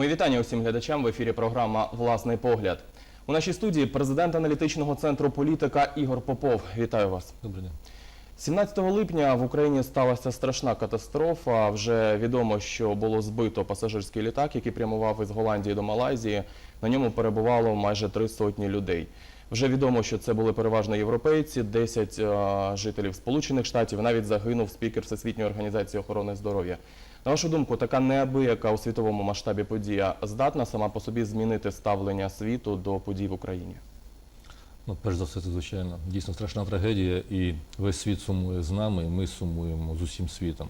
Мої вітання усім глядачам в ефірі програма Власний погляд. У нашій студії президент аналітичного центру політика Ігор Попов. Вітаю вас. Добрий день. 17 липня в Україні сталася страшна катастрофа. Вже відомо, що було збито пасажирський літак, який прямував із Голландії до Малайзії. На ньому перебувало майже три сотні людей. Вже відомо, що це були переважно європейці, 10 е, жителів Сполучених Штатів. Навіть загинув спікер Всесвітньої організації охорони здоров'я. На вашу думку, така неабияка у світовому масштабі подія здатна сама по собі змінити ставлення світу до подій в Україні? Ну, перш за все, це звичайно дійсно страшна трагедія, і весь світ сумує з нами, і ми сумуємо з усім світом.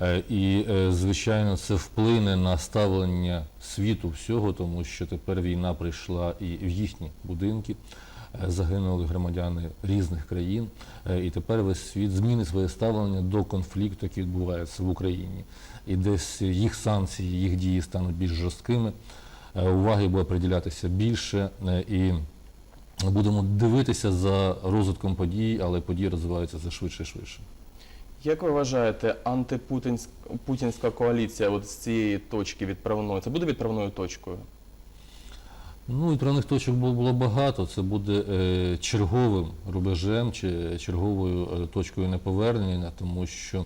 Е, І, е, звичайно, це вплине на ставлення світу всього, тому що тепер війна прийшла і в їхні будинки. Загинули громадяни різних країн, Е, і тепер весь світ змінить своє ставлення до конфлікту, який відбувається в Україні. І десь їх санкції, їх дії стануть більш жорсткими, е, уваги буде приділятися більше. е, І Будемо дивитися за розвитком подій, але події розвиваються все швидше і швидше. Як ви вважаєте, антипутінська коаліція от з цієї точки відправної, це буде відправною точкою? Ну, відправних точок було, багато. Це буде е, черговим рубежем чи черговою е, точкою неповернення, тому що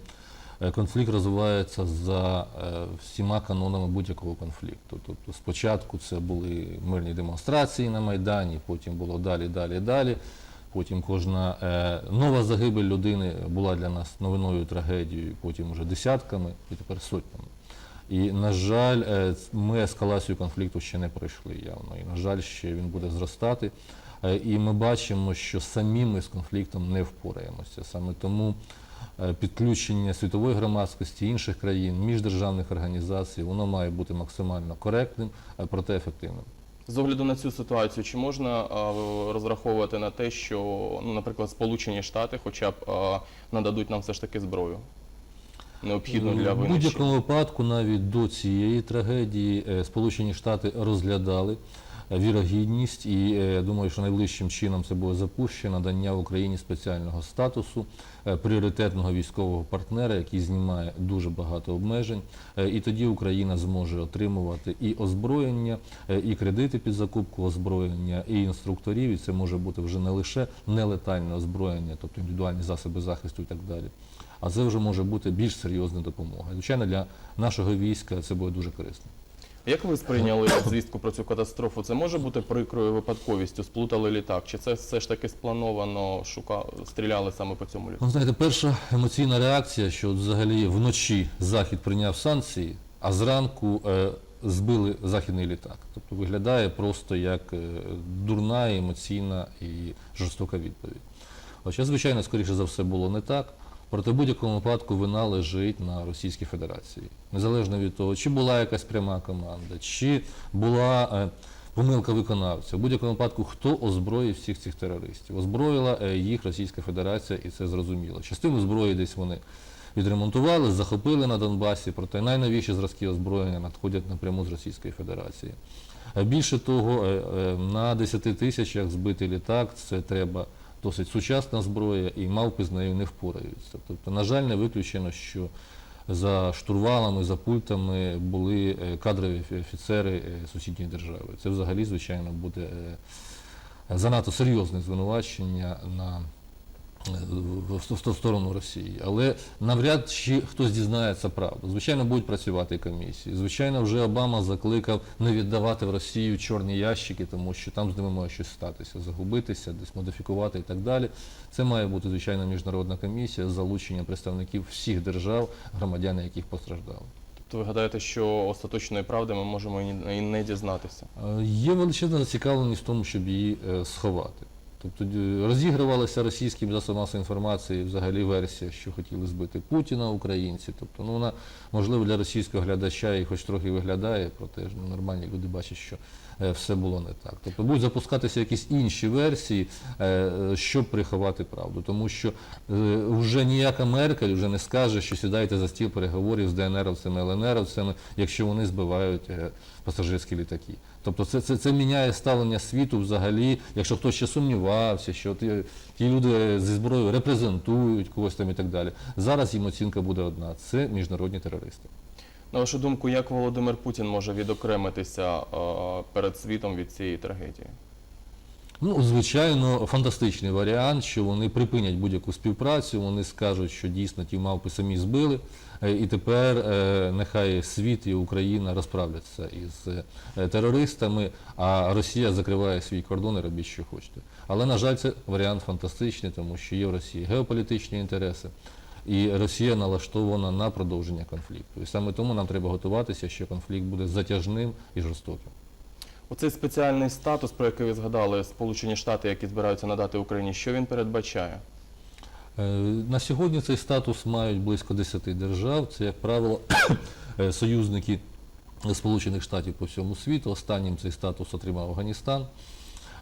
е, конфлікт розвивається за всіма канонами будь-якого конфлікту. Тобто спочатку це були мирні демонстрації на Майдані, потім було далі, далі, далі. Потім кожна нова загибель людини була для нас новиною трагедією, потім уже десятками і тепер сотнями. І, на жаль, е, ми ескалацію конфлікту ще не пройшли явно. І, на жаль, ще він буде зростати. Е, І ми бачимо, що самі ми з конфліктом не впораємося. Саме тому е, підключення світової громадськості інших країн, міждержавних організацій, воно має бути максимально коректним, проте ефективним. З огляду на цю ситуацію, чи можна розраховувати на те, що, ну, наприклад, Сполучені Штати хоча б нададуть нам все ж таки зброю? Необхідну для В винищення? будь-якому випадку, навіть до цієї трагедії, е, Сполучені Штати розглядали е, вірогідність, і е, думаю, що найближчим чином це буде запущено надання Україні спеціального статусу е, пріоритетного військового партнера, який знімає дуже багато обмежень. Е, І тоді Україна зможе отримувати і озброєння, е, і кредити під закупку озброєння, і інструкторів. І це може бути вже не лише нелетальне озброєння, тобто індивідуальні засоби захисту і так далі. А це вже може бути більш серйозна допомога. Звичайно, для нашого війська це буде дуже корисно. Як ви сприйняли звістку про цю катастрофу? Це може бути прикрою випадковістю? Сплутали літак? Чи це все ж таки сплановано шука... стріляли саме по цьому літаку? Ну, знаєте, перша емоційна реакція, що взагалі вночі Захід прийняв санкції, а зранку е, збили західний літак. Тобто виглядає просто як е, дурна, емоційна і жорстока відповідь. Хоча, звичайно, скоріше за все було не так. Проте будь-якому випадку вина лежить на Російській Федерації. Незалежно від того, чи була якась пряма команда, чи була е, помилка виконавця. В будь-якому випадку, хто озброїв всіх цих терористів? Озброїла е, їх Російська Федерація, і це зрозуміло. Частину зброї десь вони відремонтували, захопили на Донбасі, проте найновіші зразки озброєння надходять напряму з Російської Федерації. Е, Більше того, е, е, на 10 тисячах збитий літак це треба досить сучасна зброя, і мавпи з нею не впораються. Тобто, на жаль, не виключено, що за штурвалами, за пультами були е, кадрові офіцери е, сусідньої держави. Це взагалі, звичайно, буде е, занадто серйозне звинувачення на в сторону Росії. Але навряд чи хтось дізнається правду. Звичайно, будуть працювати комісії. Звичайно, вже Обама закликав не віддавати в Росію чорні ящики, тому що там з ними може щось статися, загубитися, десь модифікувати і так далі. Це має бути звичайно міжнародна комісія з залученням представників всіх держав, громадяни яких постраждали. Тобто ви гадаєте, що остаточної правди ми можемо і не- дізнатися? Е, Є величезна зацікавленість в тому, щоб її е, сховати. Тобто розігрувалася російським засобом масової інформації взагалі версія, що хотіли збити Путіна українці. Тобто, ну вона можливо для російського глядача і хоч трохи виглядає, проте ж ну, нормальні люди бачать, що все було не так. Тобто будуть запускатися якісь інші версії, е, е, щоб приховати правду. Тому що е, вже ніяка Меркель вже не скаже, що сідайте за стіл переговорів з ДНРовцями, ЛНРовцями, якщо вони збивають е, пасажирські літаки. Тобто це, це, це міняє ставлення світу взагалі, якщо хтось ще сумнівався, що ті, ті люди зі зброєю репрезентують когось там і так далі. Зараз їм оцінка буде одна це міжнародні терористи. На вашу думку, як Володимир Путін може відокремитися е, перед світом від цієї трагедії? Ну, звичайно, фантастичний варіант, що вони припинять будь-яку співпрацю, вони скажуть, що дійсно ті мавпи самі збили, е, і тепер е, нехай світ і Україна розправляться із терористами, а Росія закриває свій кордон і робіть, що хочете. Але, на жаль, це варіант фантастичний, тому що є в Росії геополітичні інтереси, і Росія налаштована на продовження конфлікту. І саме тому нам треба готуватися, що конфлікт буде затяжним і жорстоким. Оцей спеціальний статус, про який ви згадали, Сполучені Штати, які збираються надати Україні, що він передбачає? Е, На сьогодні цей статус мають близько 10 держав. Це, як правило, е, союзники Сполучених Штатів по всьому світу. Останнім цей статус отримав Афганістан.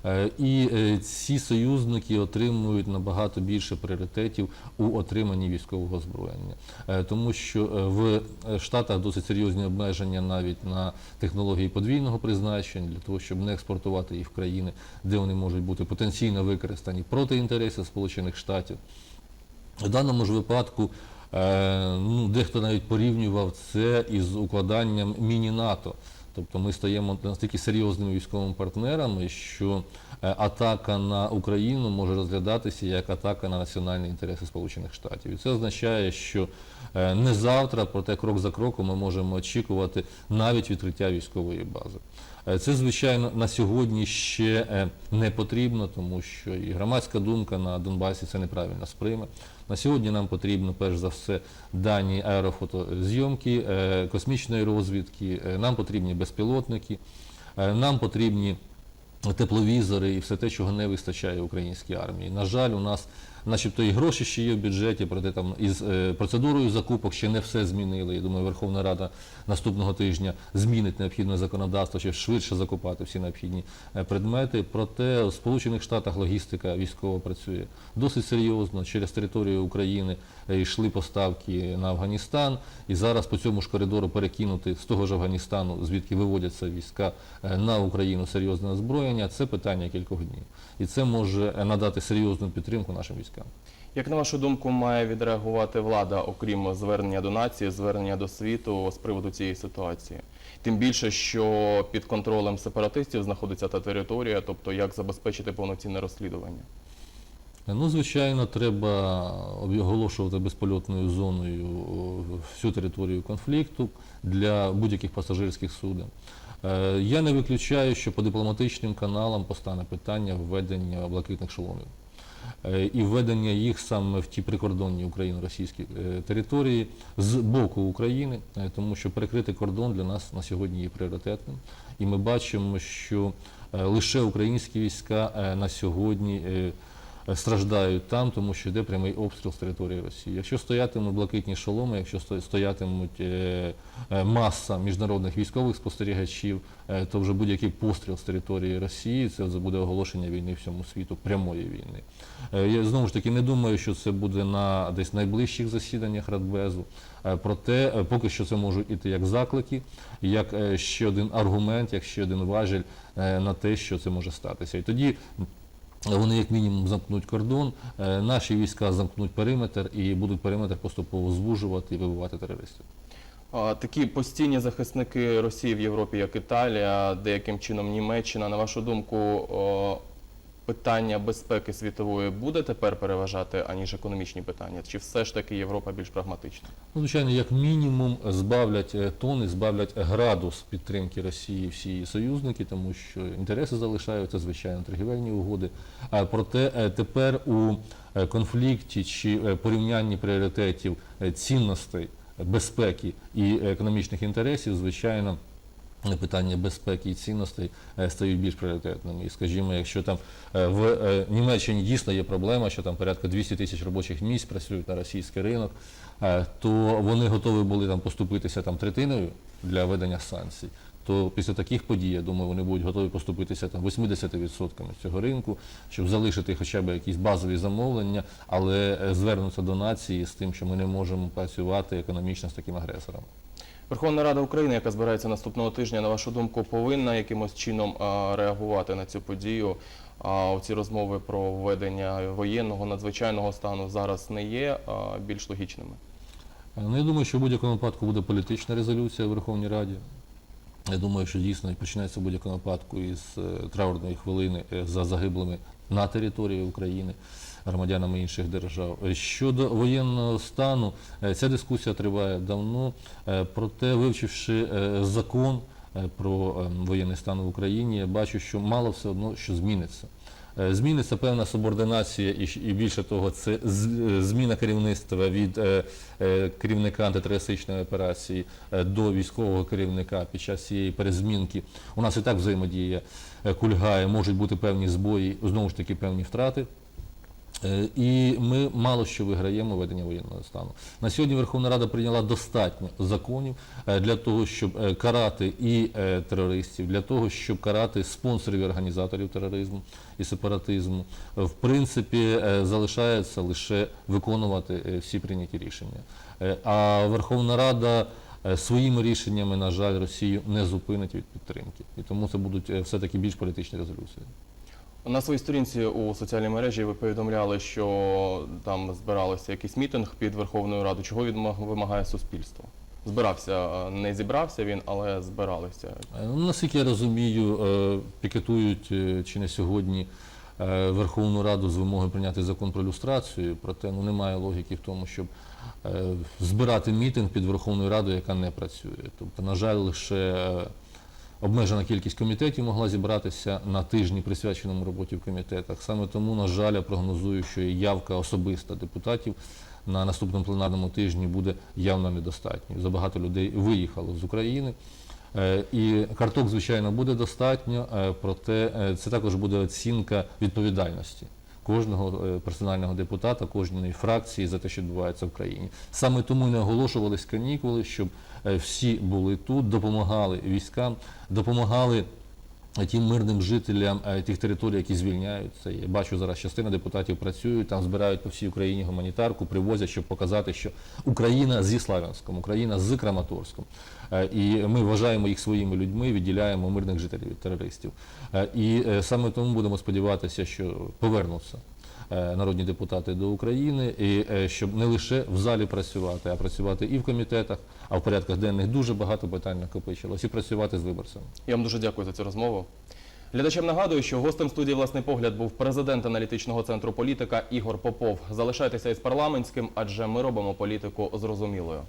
Е, І е, ці союзники отримують набагато більше пріоритетів у отриманні військового озброєння. Е, Тому що в Штатах досить серйозні обмеження навіть на технології подвійного призначення, для того, щоб не експортувати їх в країни, де вони можуть бути потенційно використані проти інтересів Сполучених Штатів. В даному ж випадку ну, дехто навіть порівнював це із укладанням міні-НАТО. Тобто ми стаємо настільки серйозними військовими партнерами, що е, атака на Україну може розглядатися як атака на національні інтереси Сполучених Штатів. І це означає, що е, не завтра, проте крок за кроком ми можемо очікувати навіть відкриття військової бази. Е, Це, звичайно, на сьогодні ще е, не потрібно, тому що і громадська думка на Донбасі це неправильно сприйме. На сьогодні нам потрібно, перш за все, дані аерофотозйомки, е, космічної розвідки, нам потрібні безпілотники, нам потрібні тепловізори і все те, чого не вистачає українській армії. На жаль, у нас начебто і гроші ще є в бюджеті, проте там із е, процедурою закупок ще не все змінили. Я думаю, Верховна Рада наступного тижня змінить необхідне законодавство, щоб швидше закупати всі необхідні е, предмети. Проте в Сполучених Штатах логістика військова працює досить серйозно. Через територію України е, йшли поставки на Афганістан, і зараз по цьому ж коридору перекинути з того ж Афганістану, звідки виводяться війська на Україну серйозне озброєння. Це питання кількох днів, і це може надати серйозну підтримку нашим військам. Як на вашу думку, має відреагувати влада, окрім звернення до нації, звернення до світу з приводу цієї ситуації? Тим більше, що під контролем сепаратистів знаходиться та територія, тобто як забезпечити повноцінне розслідування? Ну, звичайно, треба оголошувати безпольотною зоною всю територію конфлікту для будь-яких пасажирських суден. Е, Я не виключаю, що по дипломатичним каналам постане питання введення блакитних шоломів. Е, І введення їх саме в ті прикордонні україно-російські е, території з боку України, е, тому що перекрити кордон для нас на сьогодні є пріоритетним. І ми бачимо, що лише українські війська на сьогодні страждають там, тому що йде прямий обстріл з території Росії. Якщо стоятимуть блакитні шоломи, якщо стоятимуть е, е, маса міжнародних військових спостерігачів, е, то вже будь-який постріл з території Росії це буде оголошення війни всьому світу, прямої війни. Я знову ж таки не думаю, що це буде на десь найближчих засіданнях Радбезу. Проте поки що це можуть іти як заклики, як ще один аргумент, як ще один важіль на те, що це може статися. І тоді вони як мінімум замкнуть кордон, е, наші війська замкнуть периметр і будуть периметр поступово звужувати і вибивати терористів. Такі постійні захисники Росії в Європі, як Італія, деяким чином Німеччина, на вашу думку, питання безпеки світової буде тепер переважати, аніж економічні питання? Чи все ж таки Європа більш прагматична? Ну, звичайно, як мінімум збавлять е, тони, збавлять градус підтримки Росії всі її союзники, тому що інтереси залишаються, звичайно, торгівельні угоди. А проте е, тепер у е, конфлікті чи порівнянні пріоритетів цінностей безпеки і економічних інтересів, звичайно. Питання безпеки і цінностей е, стають більш пріоритетними. І скажімо, якщо там е, в е, Німеччині дійсно є проблема, що там порядка 200 тисяч робочих місць працюють на російський ринок, то вони готові були там поступитися там третиною для введення санкцій. То після таких подій, я думаю, вони будуть готові поступитися там 80% цього ринку, щоб залишити хоча б якісь базові замовлення, але звернутися до нації з тим, що ми не можемо працювати економічно з таким агресором. Верховна Рада України, яка збирається наступного тижня, на вашу думку, повинна якимось чином реагувати на цю подію. А ці розмови про введення воєнного надзвичайного стану зараз не є більш логічними. Ну, я думаю, що в будь-якому випадку буде політична резолюція в Верховній Раді. Я думаю, що дійсно починається будь-якому випадку із е, траурної хвилини е, за загиблими на території України громадянами інших держав. Е, Щодо воєнного стану, ця дискусія триває давно. Проте, вивчивши закон про е, воєнний стан в Україні, я бачу, що мало все одно що зміниться. Е, Зміниться певна субординація і, більше того, це е, зміна керівництва від е, керівника антитерористичної операції до військового керівника під час цієї перезмінки. У нас і так взаємодія кульгає, можуть бути певні збої, знову ж таки певні втрати. Е, І ми мало що виграємо ведення воєнного стану. На сьогодні Верховна Рада прийняла достатньо законів е, для того, щоб е, карати і терористів, для того, щоб карати спонсорів і організаторів тероризму і сепаратизму. В принципі, залишається лише виконувати всі прийняті рішення. А Верховна Рада своїми рішеннями, на жаль, Росію не зупинить від підтримки. І тому це будуть е, все-таки більш політичні резолюції. На своїй сторінці у соціальній мережі ви повідомляли, що там збиралося якийсь мітинг під Верховною Радою. Чого відма- вимагає суспільство? Збирався, е, не зібрався він, але збиралися. Е, ну, Наскільки я розумію, е, пікетують чи не сьогодні Верховну Раду з вимогою прийняти закон про люстрацію, проте ну, немає логіки в тому, щоб збирати мітинг під Верховною Радою, яка не працює. Тобто, на жаль, лише обмежена кількість комітетів могла зібратися на тижні, присвяченому роботі в комітетах. Саме тому, на жаль, я прогнозую, що і явка особиста депутатів на наступному пленарному тижні буде явно недостатньою. Забагато людей виїхало з України. Е, І карток, звичайно, буде достатньо, е, проте е, це також буде оцінка відповідальності кожного е, персонального депутата, кожної фракції за те, що відбувається в країні. Саме тому не оголошувались канікули, щоб е, всі були тут, допомагали військам, допомагали тим мирним жителям е, тих територій, які звільняються. Я бачу зараз частина депутатів працюють, там збирають по всій Україні гуманітарку, привозять, щоб показати, що Україна зі Славянськом, Україна з Краматорськом. Е, І ми вважаємо їх своїми людьми, відділяємо мирних жителів від терористів. Е, І саме тому будемо сподіватися, що повернуться народні депутати до України, і е, щоб не лише в залі працювати, а працювати і в комітетах, а в порядках денних дуже багато питань накопичилось, і працювати з виборцями. Я вам дуже дякую за цю розмову. Глядачам нагадую, що гостем студії власний погляд був президент аналітичного центру політика Ігор Попов. Залишайтеся із парламентським, адже ми робимо політику зрозумілою.